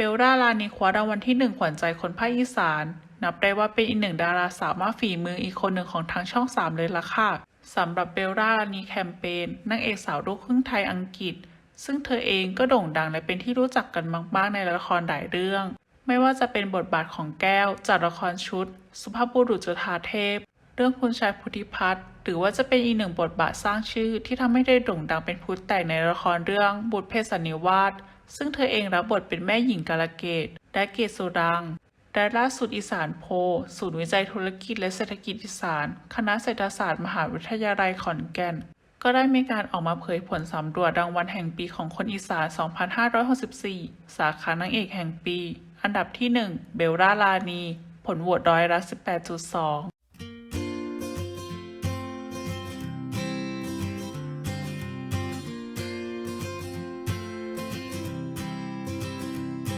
เบลล่าลานีคว้ารางวัลที่หนึ่งขวัญใจคนภาคอีสาน นับได้ว่าเป็นอีกหนึ่งดาราสาวมากฝีมืออีกคนหนึ่งของทางช่องสามเลยล่ะค่ะสำหรับเบลล่าลานีแคมเปญนางเอกสาวลูกครึ่งไทยอังกฤษ ซึ่งเธอเองก็โด่งดังและเป็นที่รู้จักกันมากๆในละครหลายเรื่อง ไม่ว่าจะเป็นบทบาทของแก้วจากละครชุด สุภาพบุรุษจุฑาเทพ เรื่องคุณชายพุทธิพัฒน์หรือว่าจะเป็นอีกหนึ่งบทบาทสร้างชื่อที่ทำให้ได้โด่งดังเป็นพุทธแตกในละครเรื่องบุตรเพศสันนิวาส ซึ่งเธอเองรับบทเป็นแม่หญิงกาลเกต และเกตสุรังและล่าสุดอีสานโพ ศูนย์วิจัยธุรกิจและเศรษฐกิจอีสาน คณะเศรษฐศาสตร์มหาวิทยาลัยขอนแก่น ก็ได้มีการออกมาเผยผลสำรวจรางวัลแห่งปีของคนอีสาน 2564 สาขานางเอกแห่งปี อันดับที่ 1 เบลล่าลานี ผลโหวตร้อยละ18.2